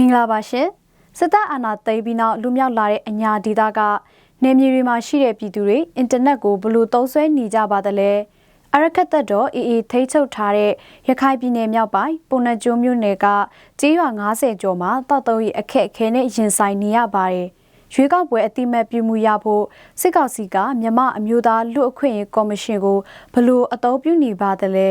မင်္ဂလာပါရှင်စစ်တပ်အာဏာသိမ်းပြီးနောက်လူမြောက်လာတဲ့အညာဒေသကနေမြေတွေမှာရှိတဲ့ပြည်သူတွေအင်တာနက်ကိုဘယ်လိုသုံးစွဲနေကြပါသလဲအရခတ်သက်တော်အေးအေးထိချုပ်ထားတဲ့ရခိုင်ပြည်နယ်မြောက်ပိုင်းပုံနှကျိုးမြို့နယ်ကကျေးရွာ90ကျော်မှာတောက်တုံးရီအခက်အခဲနဲ့ရင်ဆိုင်နေရပါတယ်ရွေးကောက်ပွဲအတိမတ်ပြုမှုရဖို့စစ်ကောင်စီကမြမအမျိုးသားလူအခွင့်အရေးကော်မရှင်ကိုဘလို့အသုံးပြုနေပါသလဲ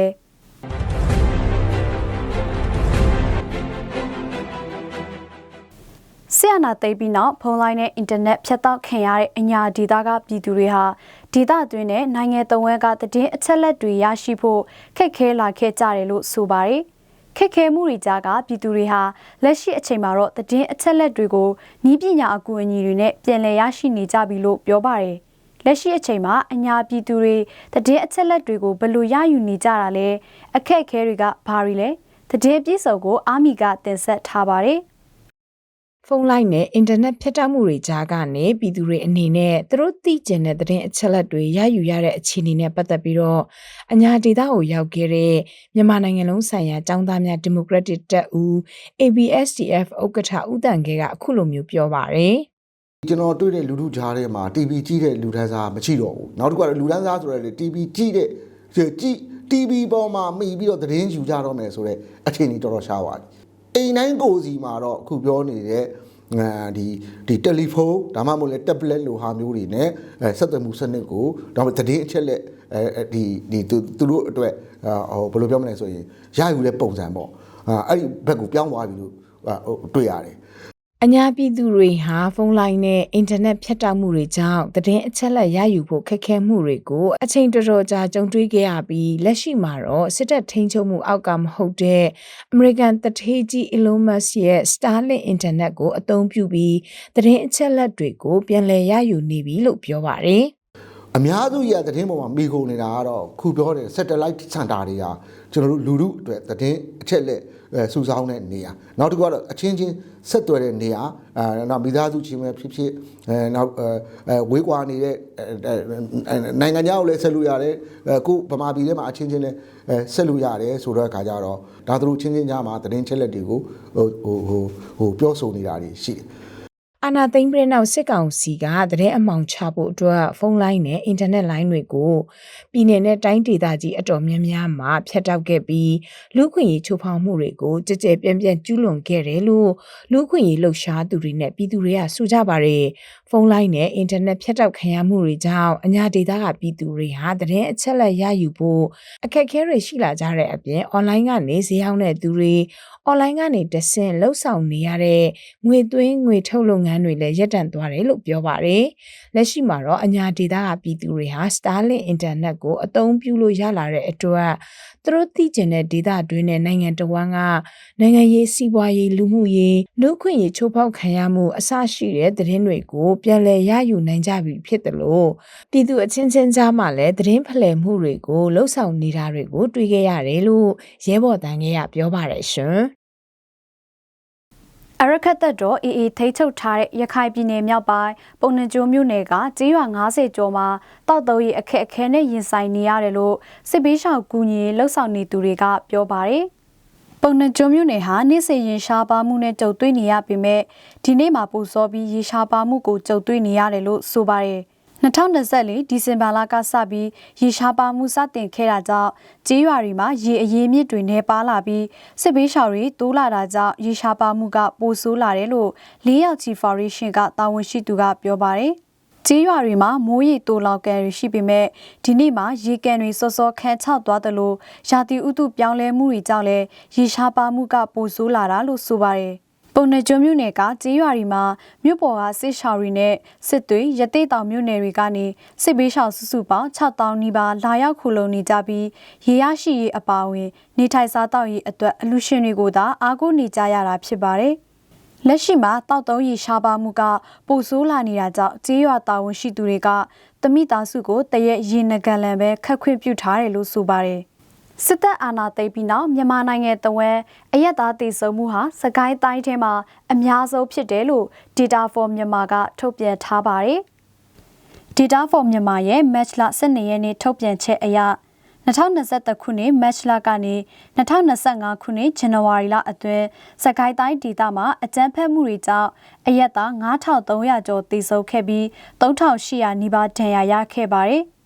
ဆီယနာသိမ်းပြီးနောက်ဖုန်းလိုင်းနဲ့အင်တာနက်ဖြတ်တောက်ခံရတဲ့အညာဒေတာကပြည်သူတွေဟာဒေတာအတွင်းနဲ့နိုင်ငံတော်ဝန်ကတည်င်းအချက်လက်တွေရရှိဖို့ခက်ခဲလာခဲ့ကြတယ်လို့ဆိုပါတယ်။ခက်ခဲမှုတွေကြားကပြည်သူတွေဟာလက်ရှိအချိန်မှာတော့တည်င်းအချက်လက်တွေကိုဤပညာအကူအညီတွေနဲ့ပြန်လည်ရရှိနေကြပြီလို့ပြောပါတယ်။လက်ရှိအချိန်မှာအညာပြည်သူတွေတည်င်းအချက်လက်တွေကိုဘယ်လိုရယူနေကြတာလဲအခက်အခဲတွေကဘာတွေလဲတည်င်းပြည်စုံကိုအာမီကတင်ဆက်ထားပါတယ်။ ဖုန်းလိုင်းနဲ့အင်တာနက်ဖြတ်တောက်မှုတွေကြားကနေပြည်သူတွေအနေနဲ့သူတို့သိကျင်တဲ့သတင်းအချက်အလက်တွေရယူရတဲ့အခြေအနေနဲ့ပတ်သက်ပြီးတော့အညာဒေတာကိုရောက်ခဲ့တဲ့မြန်မာနိုင်ငံလုံးဆိုင်ရာចောင်းသားများဒီမိုကရက်တစ်တပ်ဦး ABSDF ဥက္ကဋ္ဌဦးတန်ခဲကအခုလိုမျိုးပြောပါတယ်ကျွန်တော်တွေ့တဲ့လူထုကြားထဲမှာ TV ကြည့်တဲ့လူတန်းစားမရှိတော့ဘူးနောက်တစ်ခုကလူတန်းစားဆိုရယ်လေ TV ကြည့်တဲ့ကြည့် TV ပေါ်မှာမှီပြီးတော့သတင်းယူကြတော့မယ်ဆိုတော့အခြေအနေတော်တော်ရှားသွားပြီ အိမ်တိုင်းကိုစီမှာတော့အခုပြောနေတဲ့ဒီဒီတယ်လီဖုန်းဒါမှမဟုတ်လေ tablet လိုဟာမျိုးတွေနဲ့အဲဆက်သွယ်မှုစနစ်ကိုဒါမှသတင်းအချက်လက်အဲဒီဒီသူတို့အတွက်ဟိုဘယ်လိုပြောမလဲဆိုရင်ရယူတဲ့ပုံစံပေါ့အဲ့ဒီဘက်ကိုပြောင်းသွားပြီလို့တွေ့ရတယ် အညာပြည်သူတွေဟာဖုန်းလိုင်းနဲ့အင်တာနက်ဖြတ်တောက်မှုတွေကြောင့်သတင်းအချက်အလက်ရယူဖို့ခက်ခဲမှုတွေကိုအချိန်တော်တော်ကြာကြုံတွေ့ခဲ့ရပြီးလက်ရှိမှာတော့စစ်တပ်ထိန်းချုပ်မှုအောက်ကမဟုတ်တဲ့ American တထေးကြီး Elon Musk ရဲ့ Starlink အင်တာနက်ကိုအသုံးပြုပြီးသတင်းအချက်အလက်တွေကိုပြန်လည်ရယူနေပြီလို့ပြောပါတယ်။ အများစုရသတင်းပေါ်မှာမိကုန်နေတာကတော့ခုပြောတဲ့ satellite center တွေကကျွန်တော်တို့လူထုအတွက်သတင်းအချက်လက်စူဆောင်းတဲ့နေရာနောက်တစ်ခုကတော့အချင်းချင်းဆက်သွယ်တဲ့နေရာအဲနောက်မိသားစုချင်းပဲဖြစ်ဖြစ်အဲနောက်အဲဝေးကွာနေတဲ့နိုင်ငံခြားကိုလည်းဆက်လို့ရတယ်အခုဗမာပြည်ထဲမှာအချင်းချင်းလည်းဆက်လို့ရတယ်ဆိုတော့အခါကျတော့ဒါတို့ချင်းချင်းကြားမှာသတင်းချက်လက်တွေကိုဟိုဟိုဟိုပြောဆိုနေတာတွေရှိတယ် အာနာသိန်းပြည်နောက်စစ်ကောင်စီကတဲ့အမှောင်ချဖို့အတွက်ဖုန်းလိုင်းနဲ့အင်တာနက်လိုင်းတွေကိုပြည်내နဲ့တိုင်းဒေသကြီးအတော်များများမှာဖျက်တောက်ခဲ့ပြီးလူခွင့်ရေးချိုးဖောက်မှုတွေကိုကြကြပြန့်ပြန့်ကျူးလွန်ခဲ့တယ်လို့လူခွင့်ရေးလှုပ်ရှားသူတွေနဲ့ပြည်သူတွေကဆိုကြပါတယ်ဖုန်းလိုင်းနဲ့အင်တာနက်ဖျက်တောက်ခံရမှုတွေကြောင့်အညာဒေသကပြည်သူတွေဟာတဲ့အချက်လက်ရယူဖို့အခက်အခဲတွေရှိလာကြတဲ့အပြင်အွန်လိုင်းကနေဈေးရောက်တဲ့သူတွေအွန်လိုင်းကနေတဆင့်လှုပ်ဆောင်နေရတဲ့ငွေသွင်းငွေထုတ်လုပ်ငန်းတွေလည်းရပ်တန့်သွားတယ်လို့ပြောပါတယ်။လက်ရှိမှာတော့အညာဒေသကပြည်သူတွေဟာ Starlink အင်တာနက်ကိုအသုံးပြုလို့ရလာတဲ့အတွက်သူတို့သိကျင်တဲ့ဒေသတွင်းနဲ့နိုင်ငံတော်ဝန်ကနိုင်ငံရေးစီးပွားရေးလူမှုရေးလူခွင့်ရေးချိုးဖောက်ခံရမှုအဆရှိတဲ့သတင်းတွေကိုပြန်လည်ရယူနိုင်ကြပြီဖြစ်တယ်လို့ပြည်သူအချင်းချင်းကြားမှာလည်းသတင်းဖလှယ်မှုတွေကိုလှုပ်ဆောင်နေတာတွေကိုတွေ့ခဲ့ရတယ်လို့ရဲဘော်တန်းကပြောပါတယ်ရှင် အရခတ်သက်တော်အေးအေးထိချုပ်ထားတဲ့ရခိုင်ပြည်နယ်မြောက်ပိုင်းပုံနှကျိုးမြို့နယ်ကကျေးရွာ90ကျော်မှာတောက်တော့ရီအခက်အခဲနဲ့ရင်ဆိုင်နေရတယ်လို့စစ်ပေးရှောင်ကူညီလှုပ်ဆောင်နေသူတွေကပြောပါတယ်။ပုံနှကျိုးမြို့နယ်ဟာနေ့စဉ်ရင်ရှားပါမှုနဲ့ကြုံတွေ့နေရပေမဲ့ဒီနေ့မှာပူစောပြီးရေရှားပါမှုကိုကြုံတွေ့နေရတယ်လို့ဆိုပါတယ်။ 2024ဒီဇင်ဘာလကစပြီးရေရှားပါမှုစတင်ခဲ့တာကြောင့်ကြေးရွာတွေမှာရေအရေးမြစ်တွေနဲ့ပါလာပြီးစစ်ဘေးရှောင်တွေတိုးလာတာကြောင့်ရေရှားပါမှုကပိုဆိုးလာတယ်လို့လေးယောက်ချီဖော်ရေးရှင်ကတာဝန်ရှိသူကပြောပါတယ်။ကြေးရွာတွေမှာမိုးရေတိုးလောက်ကန်တွေရှိပေမဲ့ဒီနေ့မှာရေကန်တွေစောစောခန်းချသွားတယ်လို့ရာသီဥတုပြောင်းလဲမှုတွေကြောင့်လည်းရေရှားပါမှုကပိုဆိုးလာတာလို့ဆိုပါတယ်။ ပုံနှကျွန်းမြို့နယ်ကကြေးရွာတွေမှာမြို့ပေါ်ကစစ်ရှောင်တွေနဲ့စစ်သွေးရသေးတောင်မြို့နယ်တွေကနေစစ်ဘေးရှောင်စုစုပေါင်း6000နီးပါးလာရောက်ခုလုံနေကြပြီးရေရရှိရေးအပါအဝင် နေထိုင်စားသောက်ရေးအတွက်အလူရှင်တွေကိုသာအားကိုးနေကြရတာဖြစ်ပါတယ်။လက်ရှိမှာတောက်တုံးရေရှားပါမှုကပိုဆိုးလာနေတာကြောင့်ကြေးရွာတာဝန်ရှိသူတွေကတမိသားစုကိုတရက်ရေနဂလန်ပဲခတ်ခွင့်ပြုထားတယ်လို့ဆိုပါတယ်။ စစ်တပ်အာဏာသိမ်းပြီးနောက်မြန်မာနိုင်ငံတဝန်းအရက်သားတည်ဆုံမှုဟာစကိုင်းတိုင်းထဲမှာအများဆုံးဖြစ်တယ်လို့ Data for Myanmar ကထုတ်ပြန်ထားပါတယ်။ Data for Myanmar ရဲ့ Match လ12ရက်နေ့ထုတ်ပြန်ချက်အရ2023ခုနှစ်မတ်လကနေ2025ခုနှစ်ဇန်နဝါရီလအတွင်းစကိုင်းတိုင်းဒေသမှာအကြမ်းဖက်မှုတွေကြောင့်အရက်သား9300ကျော်သေဆုံးခဲ့ပြီး3800နီးပါးဒဏ်ရာရခဲ့ပါတယ်။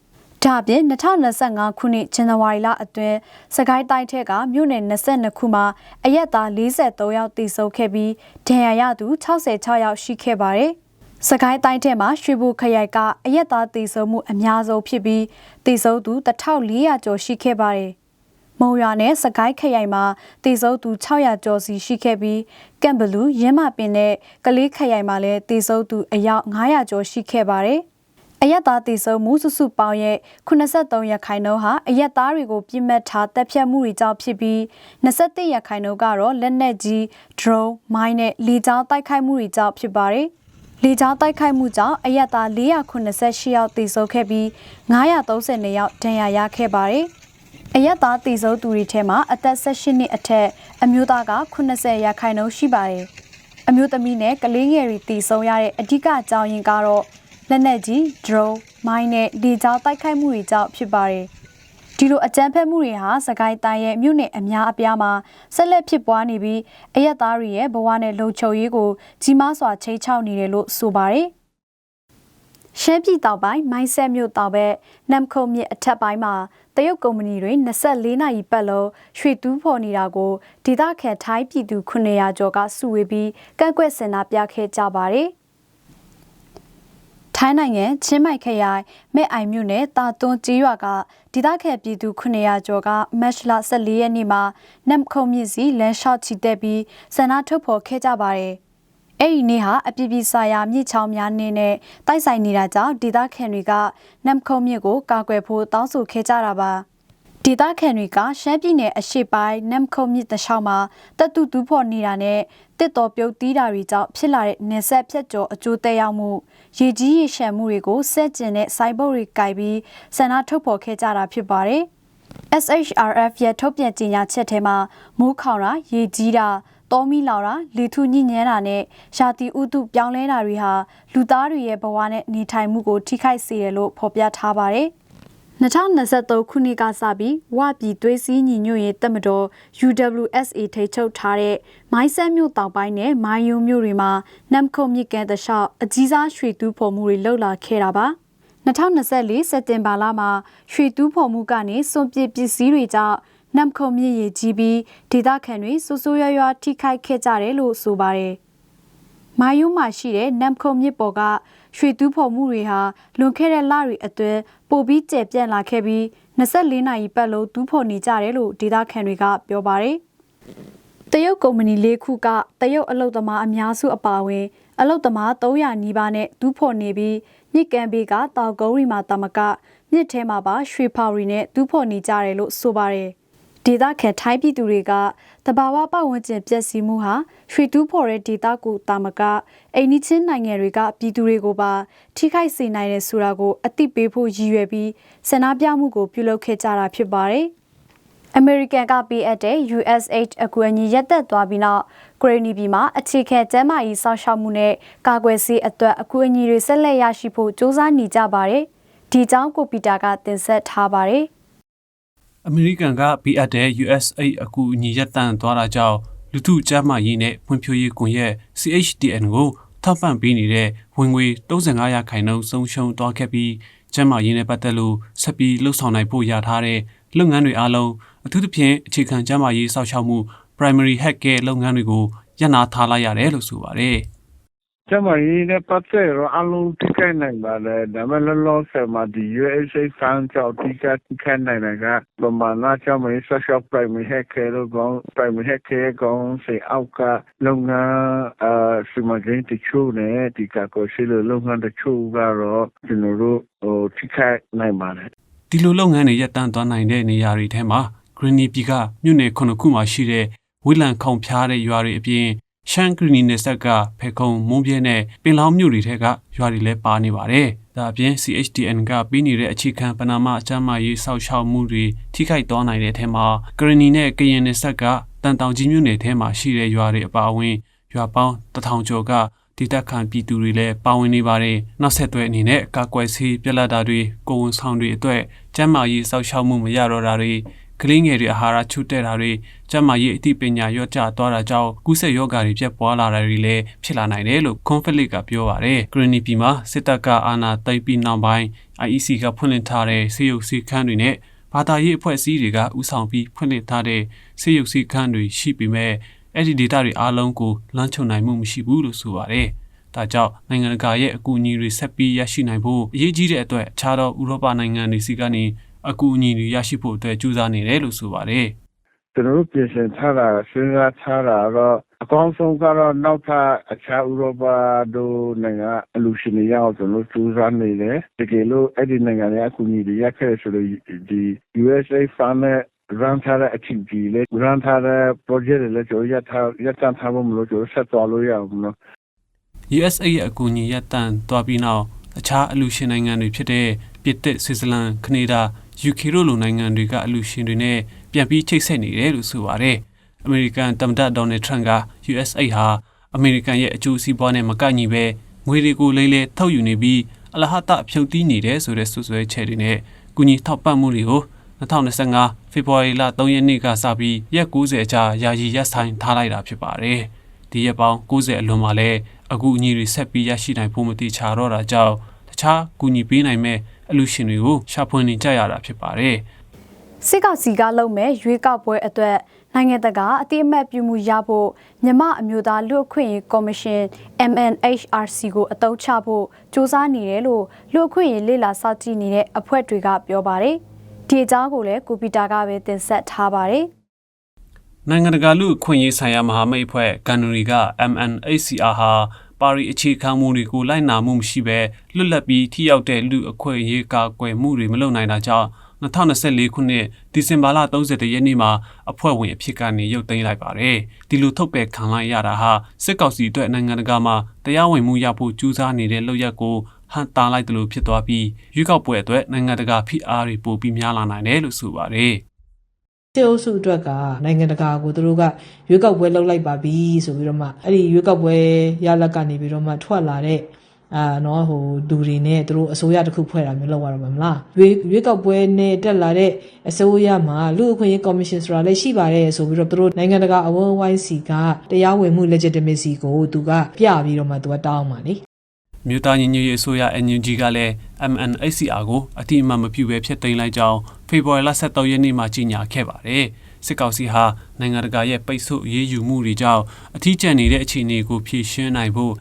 ဒါ့အပြင်2025ခုနှစ်ဇန်နဝါရီလအတွင်းစကိုင်းတိုင်းထက်ကမြို့နယ်22ခုမှာအရက်သား43ယောက်သေဆုံးခဲ့ပြီးဒဏ်ရာရသူ66ယောက်ရှိခဲ့ပါတယ်။စကိုင်းတိုင်းထဲမှာရွှေဘိုခရိုင်ကအရက်သားတည်ဆုံမှုအများဆုံးဖြစ်ပြီးတည်ဆုံသူ1400ကျော်ရှိခဲ့ပါတယ်။မုံရွာနဲ့စကိုင်းခရိုင်မှာတည်ဆုံသူ600ကျော်စီရှိခဲ့ပြီးကမ်ဘလူးရင်းမပင်နဲ့ကလေးခရိုင်မှာလည်းတည်ဆုံသူအယောက်900ကျော်ရှိခဲ့ပါတယ်။ အရက်သားတည်ဆုံမှုစုစုပေါင်းရဲ့83ရခိုင်နှုန်းဟာအရက်သားတွေကိုပြစ်မှတ်ထားတပ်ဖြတ်မှုတွေကြောင့်ဖြစ်ပြီး21ရခိုင်နှုန်းကတော့လက်နက်ကြီး drone မိုင်းနဲ့လေကြောင်းတိုက်ခိုက်မှုတွေကြောင့်ဖြစ်ပါတယ်။လေကြောင်းတိုက်ခိုက်မှုကြောင့်အရက်သား488ယောက်သေဆုံးခဲ့ပြီး932ယောက်ဒဏ်ရာရခဲ့ပါတယ်။အရက်သားသေဆုံးသူတွေထဲမှာအသက်18နှစ်အထက်အမျိုးသားက80ရာခိုင်နှုန်းရှိပါတယ်။အမျိုးသမီးနဲ့ကလေးငယ်တွေသေဆုံးရတဲ့အဓိကအကြောင်းရင်းကတော့ လက်နက်ကြီး drone မိုင်းနဲ့လေကြောင်းတိုက်ခိုက်မှုတွေကြောင့်ဖြစ်ပါတယ်။ဒီလိုအကြမ်းဖက်မှုတွေဟာစကိုင်းတိုင်းရဲ့မြို့နယ်အများအပြားမှာဆက်လက်ဖြစ်ပွားနေပြီးအရက်သားတွေရဲ့ဘဝနဲ့လုံခြုံရေးကိုကြီးမားစွာချိန်ချောက်နေတယ်လို့ဆိုပါတယ်။ရှမ်းပြည်တောင်ပိုင်းမိုင်းဆက်မြို့တောင်ဘက်နမ်ခုံမြစ်အထက်ပိုင်းမှာတရုတ်ကုမ္ပဏီတွေ24နာရီပတ်လုံးရွှေတူးဖော်နေတာကိုဒေသခံထိုင်းပြည်သူ900ကျော်ကစုဝေးပြီးကန့်ကွက်စင်နာပြခဲ့ကြပါတယ်။ ထိုင်းနိုင်ငံချင်းမိုက်ခရိုင်မဲ့အိုင်မြို့နယ်တာတွန်းကြီးရွာကဒေသခံပြည်သူ900ကျော်ကမတ်လ14ရက်နေ့မှာနမ်ခုံမြစ်စီလမ်းလျှောက်ချီတက်ပြီးဆန္ဒထုတ်ဖော်ခဲ့ကြပါတယ်။အဲ့ဒီနေ့ဟာအပြည်ပြည်ဆိုင်ရာမြစ်ချောင်းများနေ့နဲ့တိုက်ဆိုင်နေတာကြောင့်ဒေသခံတွေကနမ်ခုံမြစ်ကိုကာကွယ်ဖို့တောင်းဆိုခဲ့ကြတာပါ။ဒေသခံတွေကရှမ်းပြည်နယ်အရှေ့ပိုင်းနမ်ခုံမြစ်တလျှောက်မှာတက်တူတူးဖော်နေတာနဲ့တစ်တော်ပြုတ်တီးတာတွေကြောင့်ဖြစ်လာတဲ့နေဆက်ဖြတ်ကျော်အကျိုးသက်ရောက်မှု ရေကြီးရေရှမ်းမှုတွေကိုစက်ကျင်တဲ့စိုင်းပုတ်တွေကင်ပြီးဆန္ဒထုတ်ဖော်ခဲ့ကြတာဖြစ်ပါတယ်။ SHRF ရဲ့ထုတ်ပြန်ကြေညာချက်ထဲမှာမိုးခေါင်တာရေကြီးတာတောမီလောင်တာလေထုညဉ့်ညမ်းတာနဲ့ရှာတီဥတုပြောင်းလဲတာတွေဟာလူသားတွေရဲ့ဘဝနဲ့နေထိုင်မှုကိုထိခိုက်စေတယ်လို့ဖော်ပြထားပါတယ်။ 2023ခုနှစ်ကစပြီးဝပြည်သွေးစည်းညီညွတ်ရေးတပ်မတော် UWSA ထိချုပ်ထားတဲ့မိုင်းဆဲမြို့တောင်ပိုင်းနဲ့မိုင်းယုံမြို့တွေမှာနမ်ခုံမြစ်ကမ်းတလျှောက်အကြီးစားရွှေတူးဖော်မှုတွေလှုပ်လာခဲ့တာပါ2024စက်တင်ဘာလမှာရွှေတူးဖော်မှုကနေစွန့်ပစ်ပစ္စည်းတွေကြောင့်နမ်ခုံမြစ်ရေကြီးပြီးဒေသခံတွေစိုးစိုးရွားရွားထိခိုက်ခဲ့ကြတယ်လို့ဆိုပါတယ်မာယုမှာရှိတဲ့နမ်ခုံမြစ်ပေါ်က ရွှေတူးဖော်မှုတွေဟာလွန်ခဲ့တဲ့လတွေအတွင်းပိုပြီးကျယ်ပြန့်လာခဲ့ပြီး24နာရီပတ်လုံးတူးဖော်နေကြတယ်လို့ဒေသခံတွေကပြောပါတယ်။တရုတ်ကုမ္ပဏီ၄ခုကတရုတ်အလုတ်သမားအများစုအပါအဝင် အလုတ်သမား300နီးပါးနဲ့တူးဖော်နေပြီးမြစ်ကမ်းဘေးကတောင်ကုန်းရီမှာတမကမြစ်ထဲမှာပါရွှေဖော်ရီနဲ့တူးဖော်နေကြတယ်လို့ဆိုပါတယ်။ ဒေသခံထိုင်းပြည်သူတွေကတဘာဝပတ်ဝန်းကျင်ပျက်စီးမှုဟာရွှေတူးဖော်တဲ့ဒေသကိုတာမကအိန္ဒိချင်းနိုင်ငံတွေကပြည်သူတွေကိုပါထိခိုက်စေနိုင်တယ်ဆိုတာကိုအသိပေးဖို့ရည်ရွယ်ပြီးဆန္ဒပြမှုကိုပြုလုပ်ခဲ့ကြတာဖြစ်ပါတယ်။ American ကပေးအပ်တဲ့ USH အကူအညီရက်သက်သွားပြီးနောက်ဂရနီပြည်မှာအခြေခံကျန်းမာရေးစောင့်ရှောက်မှုနဲ့ကာကွယ်ဆေးအတွက်အကူအညီတွေဆက်လက်ရရှိဖို့စ조사နေကြပါတယ်။ဒီကြောင်းကိုပီတာကတင်ဆက်ထားပါတယ်။ အမေရိကန်ကပေးအပ်တဲ့ USA အကူအညီရပ်တန့်သွားတာကြောင့်လူထုကျန်းမာရေးနဲ့ဖွံ့ဖြိုးရေးကွန်ရက် CHDN ကိုထောက်ပံ့ပေးနေတဲ့ဝင်ငွေ35ရာခိုင်နှုန်းဆုံးရှုံးသွားခဲ့ပြီးကျန်းမာရေးနဲ့ပတ်သက်လို့ဆက်ပြီးလှုပ်ဆောင်နိုင်ဖို့ရထားတဲ့လုပ်ငန်းတွေအားလုံးအထူးသဖြင့်အခြေခံကျန်းမာရေးစောင့်ရှောက်မှု primary health care လုပ်ငန်းတွေကိုရပ်နားထားလိုက်ရတယ်လို့ဆိုပါတယ်။ ကျန်းမာရေးနဲ့ပတ်သက်ရင်တော့အားလုံးထိခိုက်နိုင်ပါတယ်။ဒါပေမဲ့လောလောဆယ်မှာဒီ USAID Fund ကြောင့်အဓိကထိခိုက်နိုင်တာကပမာဏကျန်းမာရေးစောင့်ရှောက် Primary Healthcare တို့ကော Primary Healthcare ကောစေအောက်ကလုပ်ငန်းစီမံကိန်းတချို့နဲ့ဒီကာကွယ်ဆေးလုပ်ငန်းတချို့ကတော့ကျနော်တို့ထိခိုက်နိုင်ပါတယ်။”ဒီလိုလုပ်ငန်းတွေရပ်တန့်သွားနိုင်တဲ့နေရာတွေထဲမှာဂရနီပြည်ကမြို့နယ်၇ခုမှာရှိတဲ့ဝေးလံခေါင်ဖျားတဲ့ရွာတွေအပြင် ရှမ်းကရီနီနယ်ဆက်ကဖေခုံမုံပြဲနဲ့ပင်လောင်းမြို့တွေထက်ကရွာတွေလည်းပါနေပါတယ်။ဒါအပြင် CHDN ကပြီးနေတဲ့အခြေခံပနာမအချမ်းမရေးစောက်ရှောက်မှုတွေထိခိုက်သွားနိုင်တဲ့အထက်မှာကရီနီနဲ့ကရင်နယ်ဆက်ကတန်တောင်ကြီးမြို့နယ်ထဲမှာရှိတဲ့ရွာတွေအပါအဝင်ရွာပေါင်းတထောင်ကျော်ကဒေသခံပြည်သူတွေလည်းပါဝင်နေပါတယ်နောက်ဆက်တွဲအနေနဲ့ကာကွယ်ဆေးပြက်လက်တာတွေကိုဝန်ဆောင်တွေအတွက်ကျန်းမာရေးစောင့်ရှောက်မှုမရတော့တာတွေ ကလေးငယ်တွေအာဟာရချို့တဲ့တာတွေကျန်းမာရေးအသိပညာရော့ကျသွားတာကြောင့်ကူးစက်ရောဂါတွေပြတ်ပွားလာတာတွေလည်းဖြစ်လာနိုင်တယ်လို့ Conflict ကပြောပါတယ်ဂရနီပြည်မှာစစ်တပ်ကအာဏာသိမ်းပြီးနောက်ပိုင်း IEC ကဖွင့်လှစ်ထားတဲ့ဆေးရုပ်စီခန်းတွေနဲ့ဘာသာရေးအဖွဲ့အစည်းတွေကဥဆောင်ပြီးဖွင့်လှစ်ထားတဲ့ဆေးရုပ်စီခန်းတွေရှိပေမဲ့အဲ့ဒီ data တွေအားလုံးကိုလမ်းချုံနိုင်မှုမရှိဘူးလို့ဆိုပါတယ်။ဒါကြောင့်နိုင်ငံတကာရဲ့အကူအညီတွေဆက်ပြီးရရှိနိုင်ဖို့အရေးကြီးတဲ့အတွက်အခြားသောဥရောပနိုင်ငံတွေစီကနေ အကူအညီတွေရရှိဖို့အတွက်ကြိုးစားနေတယ်လို့ဆိုပါတယ်။ကျွန်တော်တို့ပြင်ဆင်ထားတာစဉ်းစားထားတာတော့အကောင်းဆုံးကတော့နောက်ထပ်အခြားဥရောပတို့နိုင်ငံအလူရှင်တွေရအောင်ကျွန်တော်တို့စူးစမ်းနေတယ်တကယ်လို့အဲ့ဒီနိုင်ငံတွေအကူအညီတွေရခဲ့တယ်ဆိုလို့ဒီ USA Fund နဲ့ run ထားတဲ့အချိန်ကြီးလေ run ထားတဲ့ project တွေလည်းကျွန်တော်ရထားရတန်းထားဖို့မလို့ကျွန်တော်ဆက်သွားလို့ရအောင်နော် USA ရဲ့အကူအညီရပ်တန့်သွားပြီးနောက်အခြားအလူရှင်နိုင်ငံတွေဖြစ်တဲ့ပြင်သစ်ဆွစ်ဇာလန်ကနေဒါ UK တို့လိုနိုင်ငံတွေကအလူရှင်တွေနဲ့ပြန်ပြီးချိတ်ဆက်နေတယ်လို့ဆိုပါတယ်။ American သမ္မတဒေါ်နယ်ထရန့်က USA ဟာအမေရိကန်ရဲ့အကျိုးစီးပွားနဲ့မကန့်ညီပဲငွေတွေကိုလိမ့်လေထုတ်ယူနေပြီးအလဟတဖြုတ်တီးနေတယ်ဆိုတဲ့ဆွဆွဲချက်တွေနဲ့ကူညီထောက်ပံ့မှုတွေကို2025ဖေဖော်ဝါရီလ3ရက်နေ့ကစပြီးရက်90အကြာယာယီရပ်ဆိုင်းထားလိုက်တာဖြစ်ပါတယ်။ဒီရက်ပေါင်း90အလွန်မှာလည်းအကူအညီတွေဆက်ပြီးရရှိနိုင်ဖို့မတိချာတော့တာကြောင့်တခြားကူညီပေးနိုင်မဲ့ အလူရှင်တွေကိုရှာဖွေနေကြရတာဖြစ်ပါတယ်။စစ်ကောင်စီကလုပ်မဲ့ရွေးကောက်ပွဲအတွက်နိုင်ငံတကာအတိအမှတ်ပြုမှုရဖို့မြမအမျိုးသားလူ့အခွင့်အရေးကော်မရှင် MNHRC ကိုအတုံးချဖို့စ조사နေတယ်လို့လူ့အခွင့်အရေးလေ့လာစောင့်ကြည့်နေတဲ့အဖွဲ့တွေကပြောပါတယ်။ဒီအကြောင်းကိုလည်းကိုပီတာကပဲတင်ဆက်ထားပါတယ်။နိုင်ငံတကာလူအခွင့်အရေးဆိုင်ရာမဟာမိတ်အဖွဲ့ကန်နရီက MNHCR ဟာ ပါရီအခြေခံမူတွေကိုလိုက်နာမှုမရှိဘဲလွတ်လပ်ပြီးထိရောက်တဲ့လူအခွင့်အရေးကာကွယ်မှုတွေမလုပ်နိုင်တာကြောင့်2024ခုနှစ်ဒီဇင်ဘာလ31ရက်နေ့မှာအဖွဲ့ဝင်အဖြစ်ကနေရုပ်သိမ်းလိုက်ပါတယ်။ဒီလိုထုတ်ပယ်ခံလိုက်ရတာဟာစစ်ကောင်စီအတွက်နိုင်ငံတကာမှာတရားဝင်မှုရဖို့ကြိုးစားနေတဲ့လုပ်ရက်ကိုဟန်တာလိုက်တယ်လို့ဖြစ်သွားပြီးရွေးကောက်ပွဲအတွက်နိုင်ငံတကာဖိအားတွေပိုပြီးများလာနိုင်တယ်လို့ဆိုပါတယ်။ စစ်အုပ်စုအတွက်ကနိုင်ငံတကာကိုသူတို့ကရွေးကောက်ပွဲလုပ်လိုက်ပါပြီဆိုပြီးတော့မှအဲ့ဒီရွေးကောက်ပွဲရလဒ်ကနေပြီးတော့မှထွက်လာတဲ့အာနော်ဟိုလူတွေနဲ့သူတို့အစိုးရတစ်ခုဖွဲ့တာမျိုးလုပ်ရတော့မှာမလားရွေးရွေးကောက်ပွဲနဲ့တက်လာတဲ့အစိုးရမှာလူအခွင့်အရေးကော်မရှင်ဆိုတာလည်းရှိပါတယ်ဆိုပြီးတော့သူတို့နိုင်ငံတကာအဝန်းအဝိုင်းစီကတရားဝင်မှု legitimacy ကိုသူကပြပြီးတော့မှသူကတောင်းပါလေ မြို့သားညီညွတ်ရေးအစိုးရ NUG ကလည်း MNHCR ကိုအတိအမှန်မပြုဘဲဖျက်သိမ်းလိုက်ကြောင်းဖေဖော်ဝါရီလ23ရက်နေ့မှာကြေညာခဲ့ပါတယ်။စစ်ကောင်စီဟာနိုင်ငံတကာရဲ့ပိတ်ဆို့အရေးယူမှုတွေကြောင့်အထီးကျန်နေတဲ့အခြေအနေကိုဖြေရှင်းနိုင်ဖို့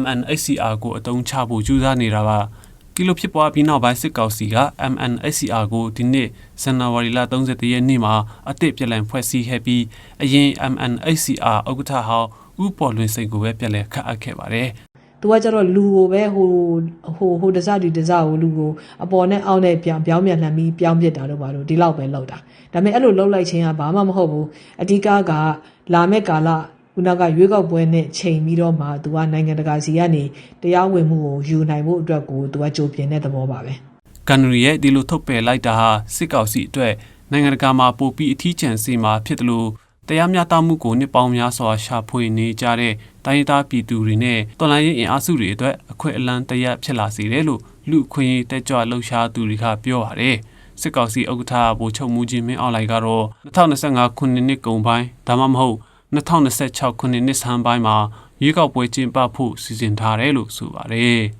MNHCR ကိုအသုံးချဖို့ကြိုးစားနေတာပါ။ဒီလိုဖြစ်ပွားပြီးနောက်ပိုင်းစစ်ကောင်စီက MNHCR ကိုဒီနှစ်ဇန်နဝါရီလ31ရက်နေ့မှာအသစ်ပြန်လည်ဖွဲ့စည်းခဲ့ပြီးအရင် MNHCR ဥက္ကဋ္ဌဟောင်းဥပေါ်လွင်စိတ်ကိုပဲပြန်လည်ခန့်အပ်ခဲ့ပါတယ်။ သူကကျတော့လူကိုပဲဟိုဟိုဟိုတစဒီတစကိုလူကိုအပေါ်နဲ့အောက်နဲ့ပြောင်းပြောင်းပြန်လှန်ပြီးပြောင်းပစ်တာတော့ဘာလို့ဒီလောက်ပဲလောက်တာဒါပေမဲ့အဲ့လိုလောက်လိုက်ခြင်းကဘာမှမဟုတ်ဘူးအဓိကကလာမဲ့ကာလခုနကရွေးကောက်ပွဲနဲ့ချိန်ပြီးတော့မှသူကနိုင်ငံတကာစီကနေတရားဝင်မှုကိုယူနိုင်ဖို့အတွက်ကိုသူကကြိုပြင်တဲ့သဘောပါပဲကန်နရီရဲ့ဒီလိုထုတ်ပယ်လိုက်တာဟာစစ်ကောင်စီအတွက်နိုင်ငံတကာမှာပိုပြီးအထီးကျန်စေမှာဖြစ်တယ်လို့ တရားမျှတမှုကိုနှစ်ပေါင်းများစွာရှာဖွေနေကြတဲ့တိုင်းရင်းသားပြည်သူတွေနဲ့တော်လှန်ရေးအင်အားစုတွေအတွက်အခွင့်အလမ်းတရက်ဖြစ်လာစေတယ်လို့လူအခွင့်အရေးတက်ကြွလှုပ်ရှားသူတွေကပြောပါတယ်စစ်ကောင်စီဥက္ကဋ္ဌဗိုလ်ချုပ်မူကြီးမင်းအောင်လှိုင်ကတော့2025ခုနှစ်နှစ်ကုန်ပိုင်းဒါမှမဟုတ်2026ခုနှစ်နှစ်ဆန်းပိုင်းမှာရွေးကောက်ပွဲကျင်းပဖို့စီစဉ်ထားတယ်လို့ဆိုပါတယ်။